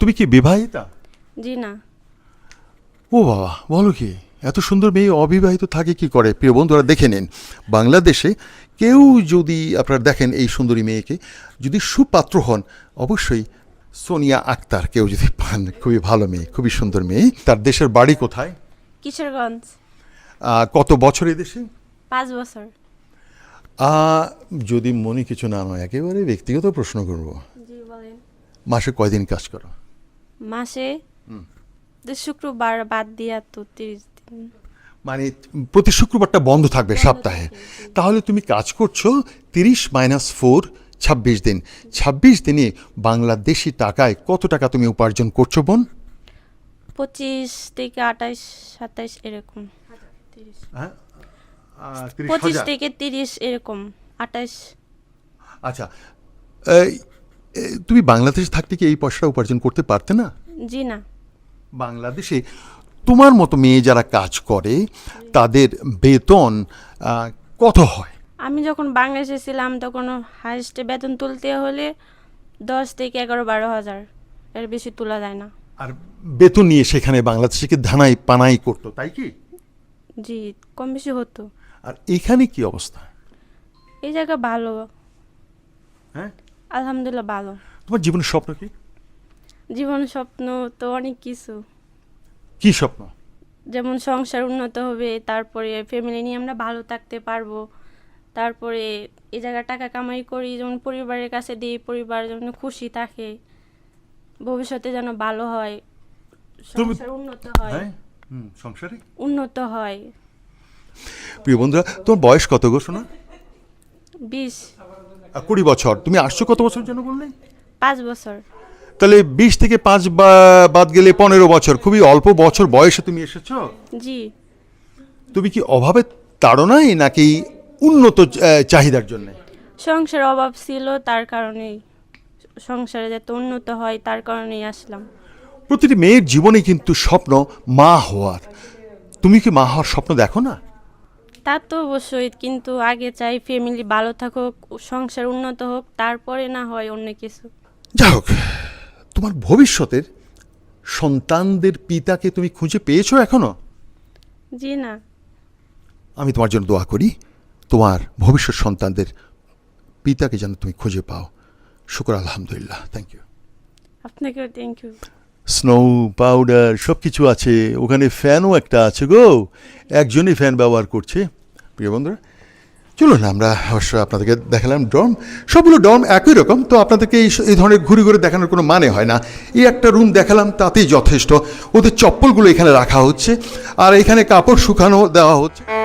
তুমি কি বিবাহিতা? জি না। ও বাবা বলো কি এত সুন্দর মেয়ে অবিবাহিত থাকে কি করে? প্রিয় বন্ধুরা দেখে নিন। বাংলাদেশে কেউ যদি আপনারা দেখেন এই সুন্দরী মেয়েকে যদি সুপাত্র হন অবশ্যই সোনিয়া আক্তার কেউ যদি পান খুবই ভালো মেয়ে খুবই সুন্দর মেয়ে। তার দেশের বাড়ি কোথায়? কিশোরগঞ্জ। কত বছর দেশে? পাঁচ বছর। যদি মনে কিছু না নয় একেবারে ব্যক্তিগত প্রশ্ন করব। মাসে কয়দিন কাজ করো? মাসে শুক্রবার বাদ দিয়া তো তিরিশ দিন। মানে প্রতি শুক্রবারটা বন্ধ থাকবে সপ্তাহে। তাহলে তুমি কাজ করছ তিরিশ মাইনাস ফোর ছাব্বিশ দিন। ছাব্বিশ দিনে বাংলাদেশি টাকায় কত টাকা তুমি উপার্জন করছ বোন? পঁচিশ থেকে আঠাইশ সাতাইশ এরকম। তিরিশ। হ্যাঁ? পঁচিশ থেকে তিরিশ এরকম আঠাইশ। আচ্ছা তুমি বাংলাদেশে থাকতে কি এই পয়সাটা উপার্জন করতে পারতে না? জি না। বাংলাদেশে তোমার মতো মেয়ে যারা কাজ করে তাদের বেতন কত হয়? আমি যখন বাংলাদেশে ছিলাম তখন হাইস্টে বেতন তুলতে হলে দশ থেকে এগারো বারো হাজার এর বেশি তোলা যায় না। আর বেতন নিয়ে সেখানে বাংলাদেশে কি ধানাই পানাই করতো তাই কি? জি কম বেশি হতো। আর এখানে কি অবস্থা? এই জায়গা ভালো। হ্যাঁ? আলহামদুলিল্লাহ ভালো। তোমার জীবনের স্বপ্ন কি? জীবন স্বপ্ন তো অনেক কিছু। কি স্বপ্ন? যেমন সংসার উন্নত হবে তারপরে ফ্যামিলি নিয়ে আমরা ভালো থাকতে পারব তারপরে এই জায়গায় টাকা কামাই করি যেমন পরিবারের কাছে দিই পরিবার যেন খুশি থাকে ভবিষ্যতে যেন ভালো হয় সংসার উন্নত হয়। হ্যাঁ? সংসারে? উন্নত হয়। প্রিয় বন্ধুরা তোমার বয়স কত গো শোনা বিশ। কুড়ি বছর। তুমি আসছো কত বছর জন্য বললে? পাঁচ বছর। তাহলে বিশ থেকে পাঁচ বাদ গেলে পনেরো বছর। খুবই অল্প বছর বয়সে তুমি এসেছ। জি। তুমি কি অভাবে তাড়নাই নাকি উন্নত চাহিদার জন্য? সংসার অভাব ছিল তার কারণেই সংসারে যাতে উন্নত হয় তার কারণেই আসলাম। প্রতিটি মেয়ের জীবনে কিন্তু স্বপ্ন মা হওয়ার। তুমি কি মা হওয়ার স্বপ্ন দেখো না? তা তো অবশ্যই কিন্তু আগে চাই ফ্যামিলি ভালো থাকুক সংসার উন্নত হোক তারপরে না হয় অন্য কিছু। যাই হোক তোমার ভবিষ্যতের সন্তানদের পিতাকে তুমি খুঁজে পেয়েছ এখনও? জি না। আমি তোমার জন্য দোয়া করি তোমার ভবিষ্যৎ সন্তানদের পিতাকে যেন তুমি খুঁজে পাও। শুক্র আলহামদুলিল্লাহ থ্যাংক ইউ আপনাকেও থ্যাংক ইউ স্নো পাউডার সব কিছু আছে। ওখানে ফ্যানও একটা আছে গো। একজনই ফ্যান ব্যবহার করছে। প্রিয় বন্ধুরা, চলুন আমরা অবশ্য আপনাদেরকে দেখালাম ডর্ম সবগুলো ডর্ম একই রকম, তো আপনাদেরকে এই এই ধরনের ঘুরে ঘুরে দেখানোর কোনো মানে হয় না। এই একটা রুম দেখালাম, তাতেই যথেষ্ট। ওদের চপ্পলগুলো এখানে রাখা হচ্ছে। আর এখানে কাপড় শুকানো দেওয়া হচ্ছে।